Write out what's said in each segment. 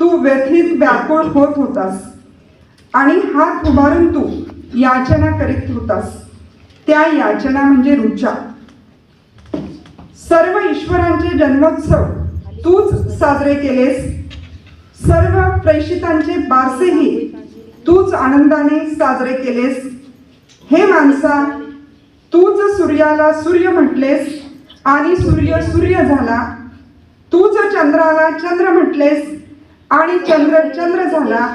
तू व्यथित व्याकुळ होत होतास. आणि हात उभारून तू याचना करीत होतास. त्या याचना म्हणजे रुचा. सर्व ईश्वरांचे जन्मोत्सव तूच साजरे केलेस. सर्व प्रेषितांचे बारसेही तूच आनंदाने साजरे केलेस. हे माणसा तूच सूर्याला सूर्य म्हटलेस आणि सूर्य सूर्य झाला. तूच चंद्राला चंद्र म्हटलेस. आणि चंद्र चंद्र झाला.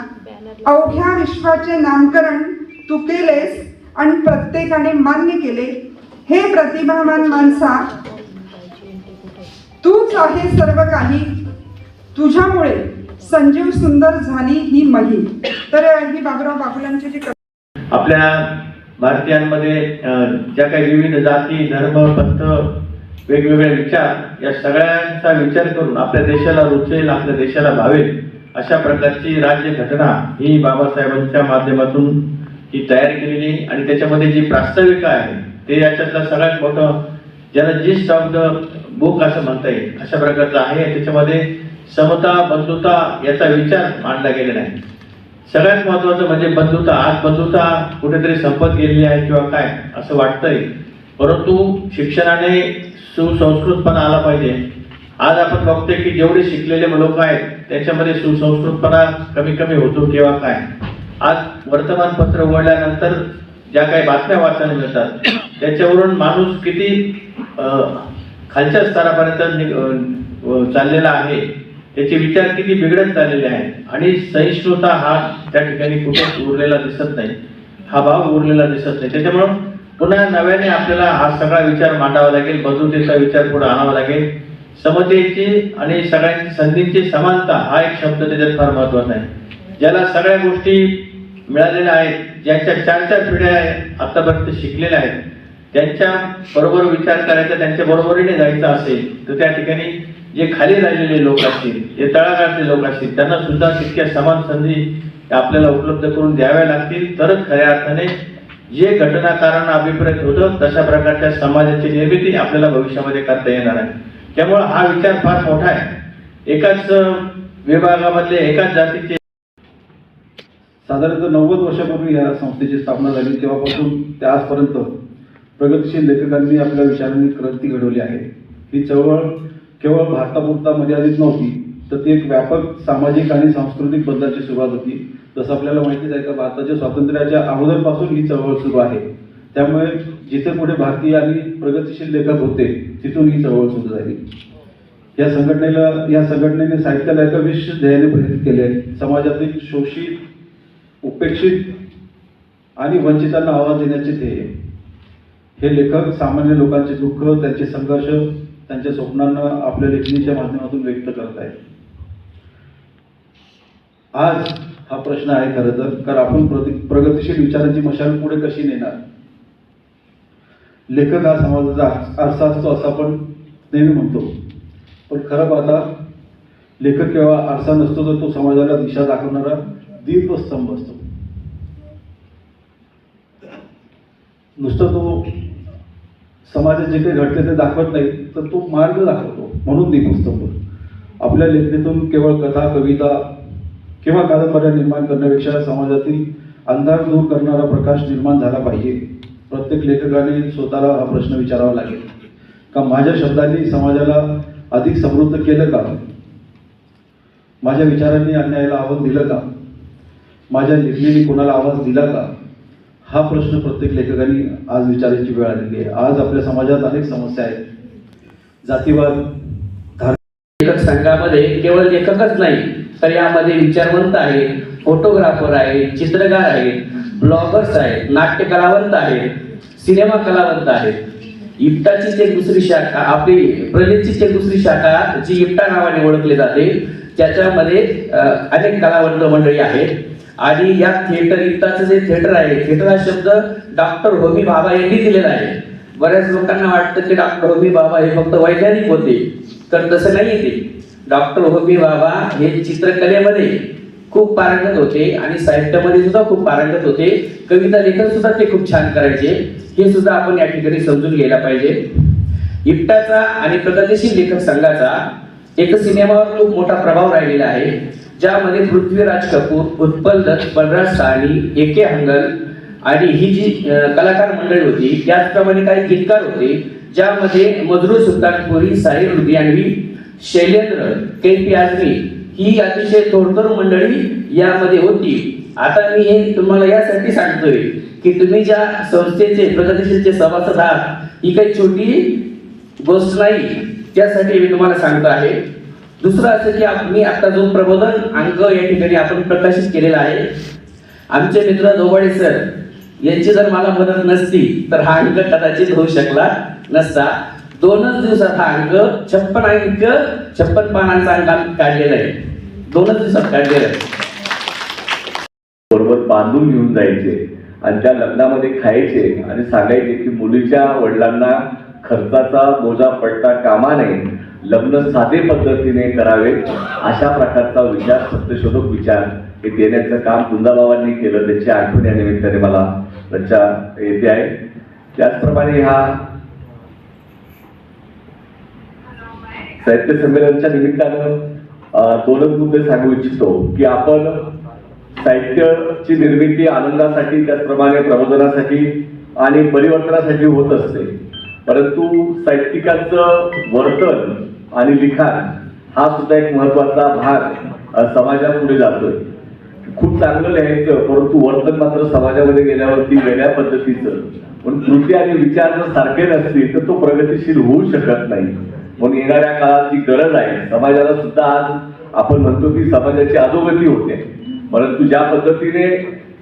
अवघ्या विश्वाचे नामकरण तू केलेस आणि प्रत्येकाने मान्य केले. हे प्रतिभावान माणसा तूच आहे सर्व काही. तुझ्यामुळे संजीव सुंदर झाली ही मही तर ही बाबुराव बाबुलांची जी आपल्या भारतीयांमध्ये ज्या काही विविध जाती धर्म पंथ वेगवेगळे विचार या सगळ्यांचा विचार करून आपल्या देशाला रुचेल आपल्या देशाला भावेल. अशा प्रकारची राज्य घटना ही बाबासाहेबांच्या माध्यमातून ही तयार केलेली आणि त्याच्यामध्ये जी प्रास्ताविका आहे ते याच्यातलं सगळ्यात मोठं ज्याला जिस्ट ऑफ द बुक असं म्हणता येईल अशा प्रकारचं आहे. त्याच्यामध्ये समता बंधुता याचा विचार मांडला गेलेला आहे. सगळ्यात महत्वाचं म्हणजे बंधुता आज बंधुता कुठेतरी संपत गेलेली आहे किंवा काय असं वाटतंय. परंतु शिक्षणाने सुसंस्कृतपणा आला पाहिजे. आज आपण बघतोय की जेवढे शिकलेले लोक आहेत त्याच्यामध्ये सुसंस्कृतपणा कमी कमी होतो किंवा काय? आज वर्तमानपत्र उघडल्यानंतर ज्या काही बातम्या वाचायला मिळतात त्याच्यावरून माणूस किती खालच्या स्तरापर्यंत नि- चाललेला आहे त्याचे विचार किती बिघडत चाललेले आहेत आणि सहिष्णुता हा त्या ठिकाणी कुठेच उरलेला दिसत नाही. हा भाव उरलेला दिसत नाही. त्याच्यामुळं पुन्हा नव्याने आपल्याला हा सगळा विचार मांडावा लागेल बंधुतेचा विचार पुढे आणावा लागेल. समतेची आणि सगळ्यांची संधींची समानता हा एक शब्द त्याच्यात फार महत्त्वाचा आहे. ज्याला सगळ्या गोष्टी मिळालेल्या आहेत ज्यांच्या चार चार पिढ्या आतापर्यंत शिकलेल्या आहेत त्यांच्या बरोबर विचार करायचा त्यांच्या बरोबरीने जायचं असेल तर त्या ठिकाणी जे खाली राहिलेले लोक असतील जे तळागाळातले लोक असतील त्यांना सुद्धा तितक्या समान संधी आपल्याला उपलब्ध करून द्याव्या लागतील. तरच खऱ्या अर्थाने जे घटनाकारांना अभिप्रेत होतं तशा प्रकारच्या समाजाची निर्मिती आपल्याला भविष्यामध्ये करता येणार आहे. त्यामुळं हा विचार फार मोठा आहे. एकाच विभागामधले एकाच जातीचे साधारणतः नव्वद वर्षापूर्वी या संस्थेची स्थापना झाली. तेव्हापासून ते आजपर्यंत प्रगतशील लेखकांनी आपल्या विचारांनी क्रांती घडवली आहे. ही चळवळ केवळ भारतापुरता मर्यादित नव्हती तर ती एक व्यापक सामाजिक आणि सांस्कृतिक बदलाची सुरुवात होती. जसं आपल्याला माहितीच आहे का भारताच्या स्वातंत्र्याच्या अगोदरपासून ही चळवळ सुरू आहे. त्यामुळे जिथे कुठे भारतीय आणि प्रगतिशील लेखक होते तिथून ही चळवळ सुरू झाली. या संघटनेला या संघटनेने साहित्याला एका विशेष ध्येयाने प्रेरित केले. आहे समाजातील शोषित उपेक्षित आणि वंचितांना आवाज देण्याचे ध्येय. हे लेखक सामान्य लोकांचे दुःख त्यांचे संघर्ष त्यांच्या स्वप्नांना आपल्या लेखणीच्या माध्यमातून व्यक्त करत आहेत. आज हा प्रश्न आहे खरं तर कारण आपण प्रति प्रगतिशील विचारांची मशाल पुढे कशी नेणार? लेखक हा समाजाचा आरसा असतो असं आपण नेहमी म्हणतो. पण खरं पाहता लेखक केव्हा आरसा नसतो तर तो समाजाला दिशा दाखवणारा दीपस्तंभ असतो. नुसतं तो समाजात जे काही घडते ते दाखवत नाही तर तो मार्ग दाखवतो. म्हणून दीपस्तंभ आपल्या लेखणीतून केवळ कथा कविता किंवा कादंबऱ्या निर्माण करण्यापेक्षा समाजातील अंधार दूर करणारा प्रकाश निर्माण झाला पाहिजे. प्रत्येक लेखकाने स्वतःला हा प्रश्न विचारावा लागेल. का माझ्या शब्दांनी समाजाला अधिक समृद्ध केलं का? माझ्या विचारांनी अन्यायाला आवाज दिलं का? माझ्या लेखणीने कोणाला आवाज दिला का? हा प्रश्न प्रत्येक लेखकाने आज विचारायची वेळ आलेली आहे. आज आपल्या समाजात अनेक समस्या आहेत. जातीवाद लेखक संघामध्ये केवळ लेखकच नाही तर यामध्ये विचारवंत आहे फोटोग्राफर आहे चित्रकार आहे ब्लॉगर्स आहेत नाट्य कलावंत आहेत सिनेमा कलावंत आहेत. इप्टाचीच एक दुसरी शाखा आपली प्रजितचीच एक दुसरी शाखा जी इप्टा नावाने ओळखली जाते त्याच्यामध्ये अनेक कलावंत मंडळी आहेत. आणि या थिएटर इप्टाचं जे थिएटर आहे थिएटर हा शब्द डॉक्टर होमी बाबा यांनी दिलेला आहे. बऱ्याच लोकांना वाटतं की डॉक्टर होमी बाबा हे फक्त वैज्ञानिक होते तर तसं नाही ते. डॉक्टर होमी बाबा हे चित्रकलेमध्ये खूप पारंगत होते आणि साहित्यामध्ये सुद्धा खूप पारंगत होते. कविता लेखन सुद्धा ते खूप छान करायचे. हे सुद्धा आपण या ठिकाणी समजून घ्यायला पाहिजे. इप्टाचा आणि प्रगतिशील लेखक संघाचा एक सिनेमावर खूप मोठा प्रभाव राहिलेला आहे ज्यामध्ये पृथ्वीराज कपूर उत्पल दत्त बलराज साहनी ए के हंगल आणि ही जी कलाकार मंडळी होती त्याचप्रमाणे काही गीतकार होते ज्यामध्ये मधुर सुलतानपुरी साहिर लुधियानवी शैलेंद्र के पी आजमी ही अतिशय थोडतर मंडळी यामध्ये होती. आता मी हे तुम्हाला यासाठी सांगतोय की तुम्ही ज्या संस्थेचे प्रगतीशीलचे सभासद आहात ही काही छोटी गोष्ट नाही. त्यासाठी मी तुम्हाला सांगतो आहे. दुसरं असं की मी आता जो प्रबोधन अंक या ठिकाणी आपण प्रकाशित केलेला आहे. आमचे मित्र दोबाडे सर यांची जर मला मदत नसती तर हा अंक कदाचित होऊ शकला नसता. दोनच दिवसात हा अंक छप्पन अंक छप्पन पानांचा अंक काढलेला आहे. दोनच दिवसात आहे बरोबर बांधून घेऊन जायचे आणि त्या लग्नामध्ये खायचे आणि सांगायचे की मुलीच्या वडिलांना खर्चाचा बोजा पडता कामा नये लग्न साधे पद्धतीने करावे अशा प्रकारचा विचार सत्यशोधक विचार हे देण्याचं काम कुंदाबाबांनी केलं. त्याची आठवण या निमित्ताने मला त्याच्या येते आहे. त्याचप्रमाणे ह्या साहित्य संमेलनच्या निमित्तानं दोनच मुद्दे सांगू इच्छितो की आपण साहित्याची निर्मिती आनंदासाठी त्याचप्रमाणे प्रबोधनासाठी आणि परिवर्तनासाठी होत असते. परंतु साहित्यिकांचं वर्तन आणि लिखाण हा सुद्धा एक महत्त्वाचा भाग समाजापुढे जातोय. खूप चांगलं लिहायचं परंतु वर्तन मात्र समाजामध्ये गेल्यावरती वेगळ्या पद्धतीचं. पण कृती आणि विचार जर सारखे नसतील तर तो प्रगतीशील होऊ शकत नाही. म्हणून येणाऱ्या काळात जी गरज आहे. समाजाला सुद्धा आज आपण म्हणतो की समाजाची अधोगती होते. परंतु ज्या पद्धतीने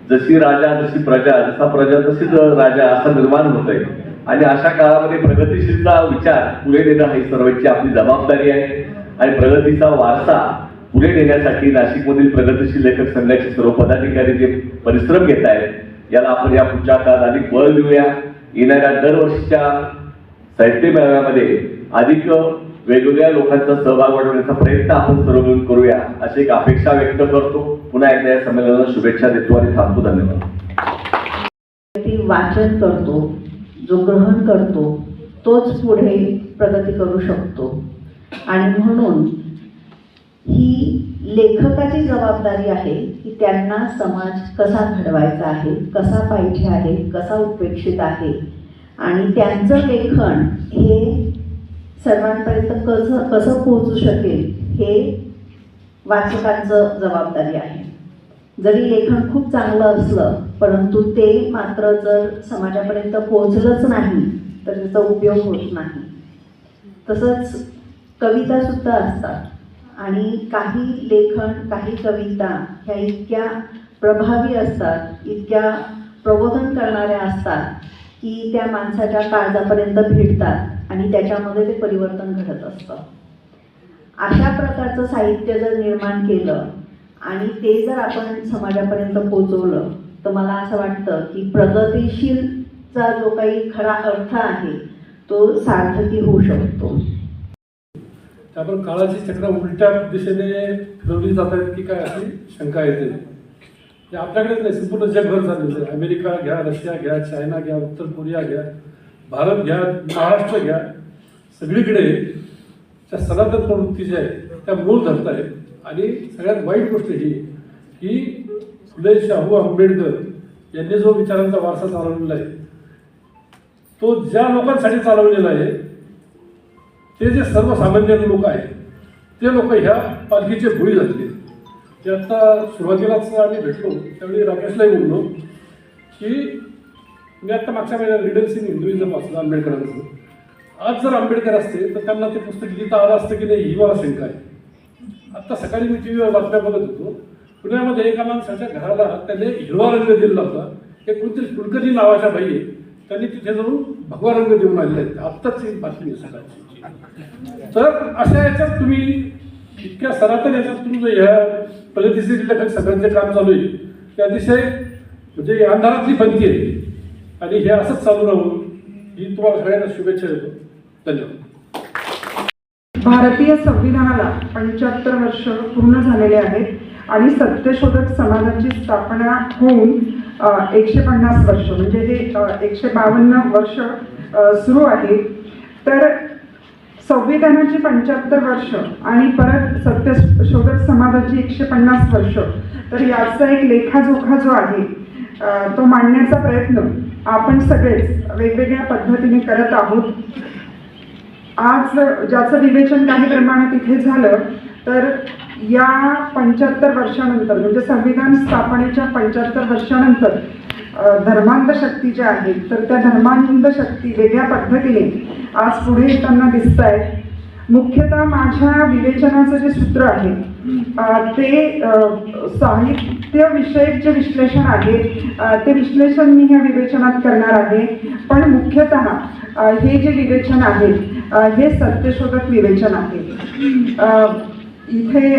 जशी राजा जशी प्रजा जसा प्रजा तशीच राजा असा निर्माण होत आहे आणि अशा काळामध्ये प्रगतीशीलचा विचार पुढे नेणं ही सर्वांची आपली जबाबदारी आहे. आणि प्रगतीचा वारसा पुढे नेण्यासाठी नाशिकमधील प्रगतीशील लेखक संघाचे सर्व पदाधिकारी जे परिश्रम घेत आहेत याला आपण या पुढच्या काळात अधिक बळ देऊया. येणाऱ्या दरवर्षीच्या साहित्य मेळाव्यामध्ये अधिक वेगवेगळ्या लोकांचा सहभाग वाढवण्याचा प्रयत्न आपण सर्व मिळून करूया अशी एक अपेक्षा व्यक्त करतो. पुन्हा एकदा या संमेलनाला शुभेच्छा देतो आणि थांबतो. धन्यवाद. वाचन करतो जो ग्रहण करतो तोच पुढे प्रगती करू शकतो. आणि म्हणून ही लेखकाची जबाबदारी आहे की त्यांना समाज कसा घडवायचा आहे कसा पाहिजे आहे कसा उपेक्षित आहे आणि त्यांचं लेखन हे सर्वांपर्यंत कसं कसं पोहोचू शकेल हे वाचकांचं जबाबदारी आहे. जरी लेखन खूप चांगलं असलं परंतु ते मात्र जर समाजापर्यंत पोहोचलंच नाही तर त्याचा उपयोग होत नाही. तसंच कवितासुद्धा असतात. आणि काही लेखन काही कविता ह्या इतक्या प्रभावी असतात इतक्या प्रबोधन करणाऱ्या असतात की त्या माणसाच्या काळजापर्यंत भिडतात आणि त्याच्यामध्ये ते परिवर्तन घडत असतं. अशा प्रकारचं साहित्य जर निर्माण केलं आणि ते जर आपण समाजापर्यंत पोचवलं तर मला असं वाटतं की प्रगतीशीलचा जो काही खरा अर्थ आहे तो सार्थकी होऊ शकतो. आपण काळाची चक्र उलट्या दिशेने फिरवली जात आहेत की काय अशी शंका येते? आपल्याकडेच नाही संपूर्ण जगभर झालेलं आहे. अमेरिका घ्या रशिया घ्या चायना घ्या उत्तर कोरिया घ्या भारत घ्या महाराष्ट्र घ्या. सगळीकडे त्या सनातन प्रवृत्ती ज्या आहेत त्या मूळ धरत आहेत आणि सगळ्यात वाईट गोष्ट ही की फुले शाहू आंबेडकर यांनी जो विचारांचा वारसा चालवलेला आहे तो ज्या लोकांसाठी चालवलेला आहे ते जे सर्वसामान्य लोक आहेत ते लोक ह्या पालखीचे भुई झाले ते आता सुरुवातीलाच आम्ही भेटलो. त्यावेळी राकेशलाही बोललो की मी आता मागच्या महिन्यात रिडन्स इन हिंदुइझम वाचलं आंबेडकरांचं. आज जर आंबेडकर असते तर त्यांना ते पुस्तक लिहिता आलं असतं की नाही ही मला शंका आहे. आत्ता सकाळी मी टी व्हीवर बातम्या बघत होतो. पुण्यामध्ये एका माणसाच्या घराला त्याने हिरवा रंग दिलेला होता. एक कोणतरी कुलकर्णी नावाच्या बाई आहे. त्यांनी तिथे जाऊन भगवा रंग देऊन आलेले आहेत. आत्ताच ही बातमी सकाळची. तर अशा याच्यात तुम्ही इतक्या सनातन याच्यात तुमचं ह्या प्रगतीशील लेखक सगळ्यांचे काम चालू आहे. ते अतिशय म्हणजे अंधारातली बनती आहे. आणि हे असंच चालू राहून ही तुम्हाला सगळ्यांना शुभेच्छा देतो. धन्यवाद. भारतीय संविधानाला पंच्याहत्तर वर्ष पूर्ण झालेले आहेत आणि सत्यशोधक समाजाची स्थापना होऊन एकशे पन्नास वर्ष म्हणजे हे एकशे बावन्न वर्ष सुरू आहे. तर संविधानाची पंच्याहत्तर वर्ष आणि परत सत्यशोधक समाजाची एकशे पन्नास वर्ष. तर याचा एक लेखाजोखा जो आहे तो मांडण्याचा प्रयत्न आपण सगळेच वेगवेगळ्या पद्धतीने करत आहोत. आज ज्याचं विवेचन काही प्रमाणात इथे झालं तर या पंच्याहत्तर वर्षानंतर म्हणजे संविधान स्थापनेच्या पंच्याहत्तर वर्षानंतर धर्मांध शक्ती ज्या आहेत तर त्या धर्मांध शक्ती वेगळ्या पद्धतीने आज पुढे येताना दिसत आहेत मुख्यतः माझ्या विवेचनाचं जे सूत्र आहे ते साहित्यविषयक साहित्य विषयक जे विश्लेषण आहे ते विश्लेषण मी ह्या विवेचनात करणार आहे. पण मुख्यतः हे जे विवेचन आहे हे सत्यशोधक विवेचन आहे. इथे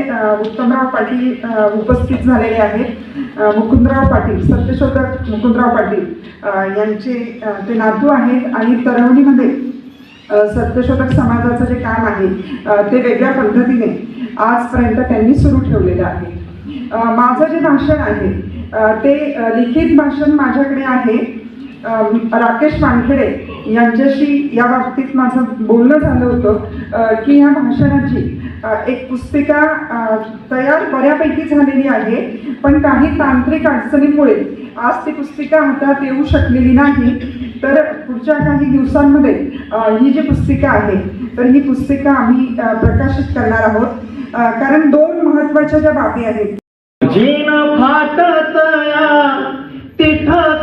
उत्तमराव पाटील उपस्थित झालेले आहेत. मुकुंदराव पाटील सत्यशोधक मुकुंदराव पाटील यांचे ते नातू आहेत. आणि तरवणीमध्ये सत्यशोधक समाजाचं जे काम आहे ते वेगळ्या पद्धतीने आजपर्यंत त्यांनी सुरू ठेवलेलं आहे. माझं जे भाषण आहे ते लिखित भाषण माझ्याकडे आहे. राकेश वानखेडे यांच्याशी या बाबतीत माझं बोलणं झालं होतं की या भाषणाची एक पुस्तिका तयार बऱ्यापैकी झालेली आहे पण काही तांत्रिक अडचणीमुळे आज ती पुस्तिका हातात येऊ शकलेली नाही. तर पुढच्या काही दिवसांमध्ये ही जी पुस्तिका आहे तर ही पुस्तिका आम्ही प्रकाशित करणार आहोत. कारण दोन महत्त्वाच्या ज्या बाबी आहेत. तिथं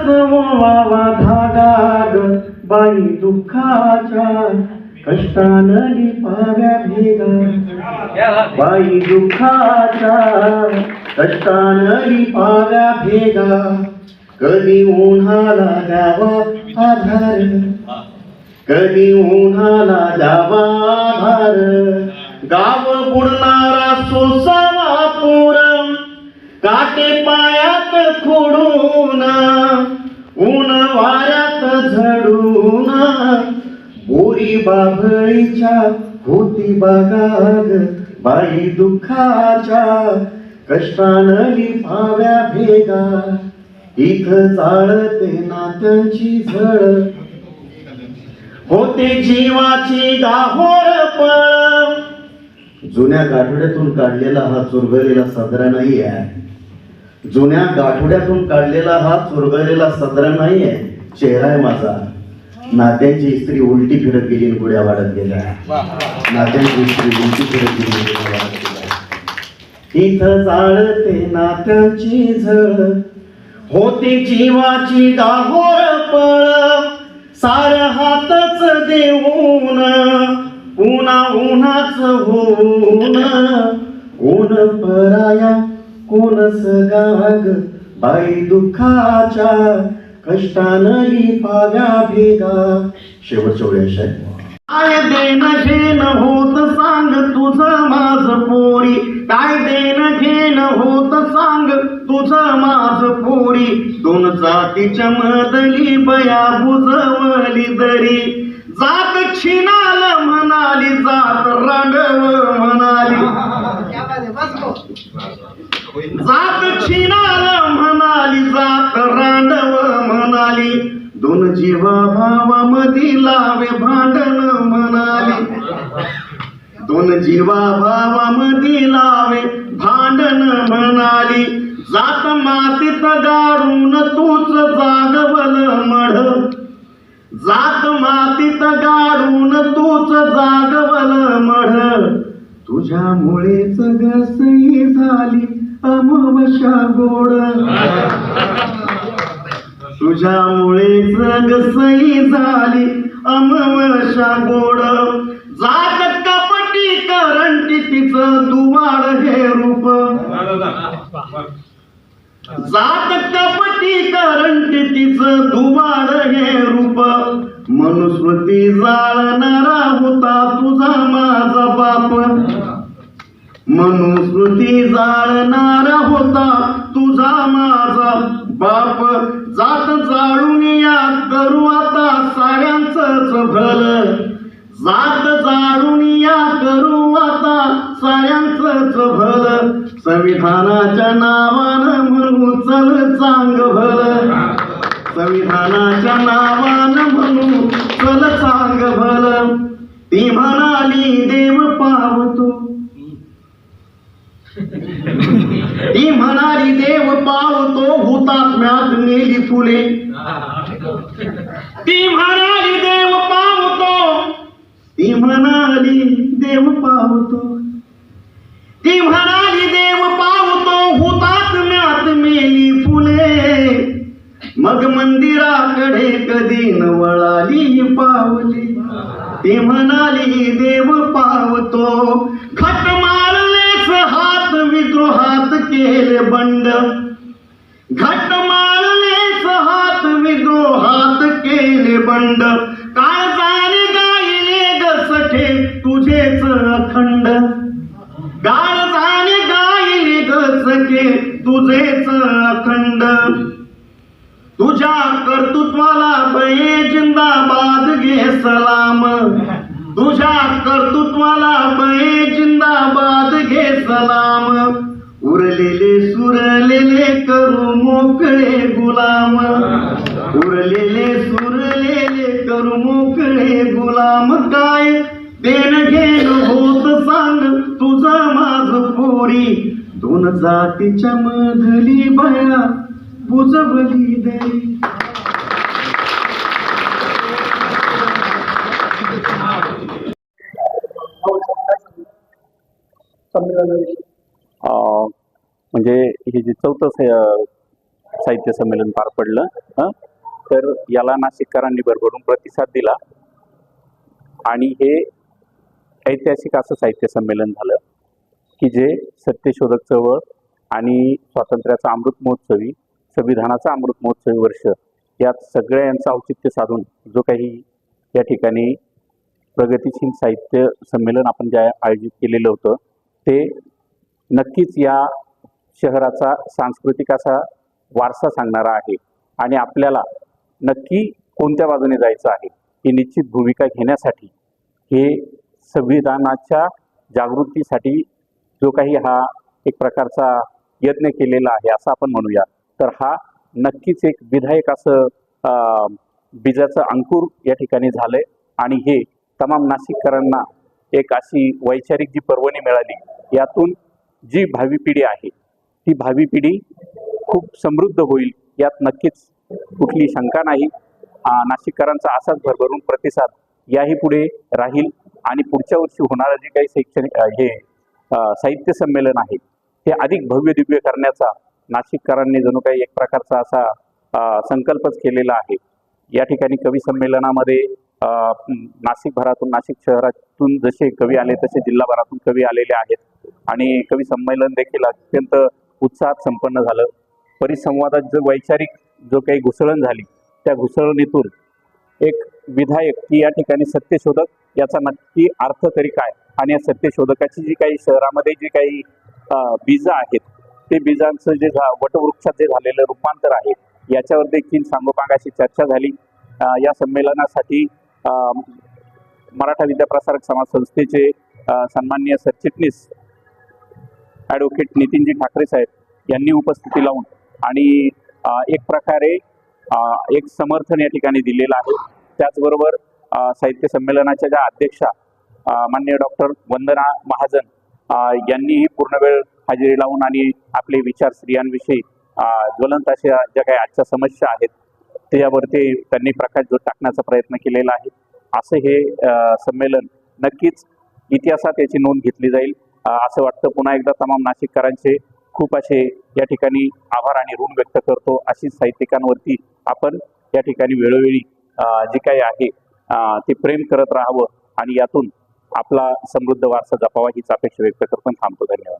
पायी दुःखाच्या कष्टान लिपाव्या भेगा. बाई दुःखाच्या कष्टान लिपाव्या भेगा. कधी उन्हाला द्यावा आधार? कधी उन्हाला द्यावा आधार? गाव बुडणारा सोसावा पुरम काटे पायात खोडून. ऊन वाऱ्यात झडून बोरी बाभळीच्या होती बागाग बाई दुःखाच्या कष्टानं लिपाव्या भेगा. इथ चाळते नात्यांची झळ. होते जीवाची दाहोर पळ. जुन्या गाठड्यातून काढलेला हा चुरगळलेला सदरा नाही आहे. जुन्या गाठोड्यातून काढलेला हा चुरगळलेला सदरा नाही आहे चेहरा आहे माझा. नात्यांची इस्त्री उलटी फिरत गेली गुड्या वाढत गेल्या. नात्यांची इस्त्री उलटी फिरत गेली गुड्या वाढत गेल्या. इथं चाळते नात्यांची झळ. होते जीवाची दाहोर पळ. सार हातच देऊन उन्हा उन्हाच होऊन ऊन पराया कोणस गाग बाई दुःखाच्या कष्टानं लिपाव्या भेगा. शेवटच्या वेळेस काय देन घेन होत सांग तुझं माझ पोरी. काय देण घेण होत सांग तुझं माझ पोरी. दोन जातीच्या मदली बया बुजवली दरी. जात छिनाल जात गोड. तुझ्यामुळे जगसई झाली अमवशा गोड. जात कपटी करंटी तिचं दुवाड हे रूप. जात कपटी करंटी तिचं दुवाड हे रूप. मनुस्मृती जाळणारा होता तुझा माझा बाप. मनुस्मृती जाळणारा होता. तुझा माझा बाप जात जाळून या करू आता साऱ्यांच भल जात जाळून या करू आता साऱ्यांच भल संविधानाच्या नावानं म्हणू चल चांग भल संविधानाच्या नावानं म्हणू चल चांग भल ती म्हणाली देव पावतो. ती म्हणाली देव पावतो हुतात्म्यात नेली फुले ती म्हणाली देव पावतो ती म्हणाली देव पावतो ती म्हणाली देव पावतो हुतात्म्यात मेली फुले मग मंदिराकडे कधी न वळाली पावली ती म्हणाली देव पावतो खट मारलेच हात विद्रोहात केले बंड। घट मारलेच हात विद्रोहात केले बंड। काळजाने गायले ग सखे तुझेच अखंड। काळजाने गायले ग सखे तुझेच अखंड। तुझ्या कर्तृत्वाला बये जिंदाबाद घे सलाम। तुझ्या कर्तृत्वाला बये जिंदाबाद घे सलाम. उरलेले सुरलेले करू मोकळे गुलाम. उरलेले सुरलेले करू मोकळे गुलाम. काय देण घेण होत सांग तुझा माझ पोरी. दोन जातीच्या मधली बया बुजवली दे. अं, म्हणजे हे जे चौथं साहित्य संमेलन पार पडलं तर याला नाशिककरांनी भरभरून प्रतिसाद दिला. आणि हे ऐतिहासिक असं साहित्य संमेलन झालं की जे सत्यशोधक चळवळ आणि स्वातंत्र्याचा अमृत महोत्सवी संविधानाचा अमृत महोत्सवी वर्ष यात सगळ्या यांचं औचित्य साधून जो काही या ठिकाणी प्रगतिशील साहित्य संमेलन आपण ज्या आयोजित केलेलं होतं ते नक्कीच या शहराचा सांस्कृतिक असा वारसा सांगणारा आहे आणि आपल्याला नक्की कोणत्या बाजूने जायचं आहे ही निश्चित भूमिका घेण्यासाठी हे संविधानाच्या जागृतीसाठी जो काही हा एक प्रकारचा यत्न केलेला आहे असं आपण म्हणूया. तर हा नक्कीच एक विधायक असं बीजाचं अंकुर या ठिकाणी झालंय आणि हे तमाम नाशिककरांना एक अशी वैचारिक जी पर्वणी मिळाली यातून जी भावी पिढी आहे ती भावी पिढी खूप समृद्ध होईल यात नक्कीच कुठली शंका नाही. नाशिककरांचा असाच भरभरून प्रतिसाद याही पुढे राहील आणि पुढच्या वर्षी होणारं जे काही शैक्षणिक हे साहित्य संमेलन आहे ते अधिक भव्य दिव्य करण्याचा नाशिककरांनी जणू काही एक प्रकारचा असा संकल्पच केलेला आहे. या ठिकाणी कवी संमेलनामध्ये नाशिक नाशिकभरातून नाशिक शहरातून जसे कवी आले तसे जिल्हाभरातून कवी आलेले आहेत. आणि कवी संमेलन देखील अत्यंत उत्साहात संपन्न झालं. परिसंवादात जो वैचारिक जो काही घुसळण झाली त्या घुसळणीतून एक विधायक की या ठिकाणी सत्यशोधक याचा नक्की अर्थ तरी काय? आणि या सत्यशोधकाची जी काही शहरामध्ये जी काही बीजं आहेत ते बीजांचं जे झा वटवृक्षात जे झालेलं रूपांतर आहे याच्यावर देखील सांगोपांगाशी चर्चा झाली. या संमेलनासाठी मराठा विद्याप्रसारक समाज संस्थेचे सन्माननीय सरचिटणीस ॲडव्होकेट नितीनजी ठाकरे साहेब यांनी उपस्थिती लावून आणि एक प्रकारे एक समर्थन या ठिकाणी दिलेलं आहे. त्याचबरोबर साहित्य संमेलनाच्या ज्या अध्यक्षा माननीय डॉक्टर वंदना महाजन यांनीही पूर्ण वेळ हजेरी लावून आणि आपले विचार स्त्रियांविषयी ज्वलंत अशा ज्या काही आजच्या समस्या आहेत त्यावरती त्यांनी प्रकाश जो टाकण्याचा प्रयत्न केलेला आहे असं हे संमेलन नक्कीच इतिहासात याची नोंद घेतली जाईल. असं वाटतं पुन्हा एकदा तमाम नाशिककरांचे खूप असे या ठिकाणी आभार आणि ऋण व्यक्त करतो. अशी साहित्यिकांवरती आपण या ठिकाणी वेळोवेळी जे काही आहे ते प्रेम करत राहावं आणि यातून आपला समृद्ध वारसा जपावा हीच अपेक्षा व्यक्त करतो. थांबतो. धन्यवाद.